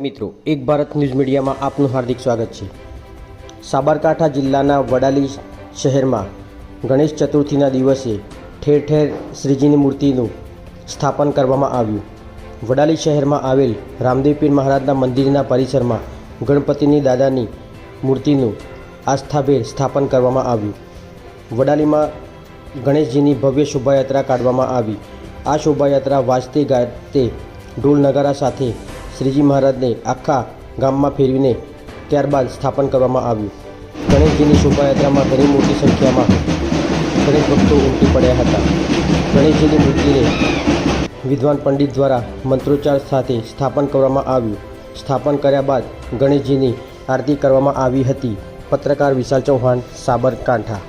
મિત્રો, એક ભારત ન્યૂઝ મીડિયામાં આપનું હાર્દિક સ્વાગત છે. સાબરકાંઠા જિલ્લાના વડાલી શહેરમાં ગણેશ ચતુર્થીના દિવસે ઠેર ઠેર શ્રીજીની મૂર્તિનું સ્થાપન કરવામાં આવ્યું. વડાલી શહેરમાં આવેલ રામદેવ પીર મહારાજના મંદિરના પરિસરમાં ગણપતિની દાદાની મૂર્તિનું આસ્થાભેર સ્થાપન કરવામાં આવ્યું. વડાલીમાં ગણેશજીની ભવ્ય શોભાયાત્રા કાઢવામાં આવી. આ શોભાયાત્રા વાજતે ગાજતે ઢોલ નગારા સાથે શ્રીજી મહારાજને આખા ગામમાં ફેરવીને ત્યારબાદ સ્થાપન કરવામાં આવ્યું. ગણેશજીની શોભાયાત્રામાં ઘણી મોટી સંખ્યામાં ગણેશ ભક્તો ઉમટી પડ્યા હતા. ગણેશજીની મૂર્તિને વિદ્વાન પંડિત દ્વારા મંત્રોચ્ચાર સાથે સ્થાપન કરવામાં આવ્યું. સ્થાપન કર્યા બાદ ગણેશજીની આરતી કરવામાં આવી હતી. પત્રકાર વિશાલ ચૌહાણ, સાબરકાંઠા.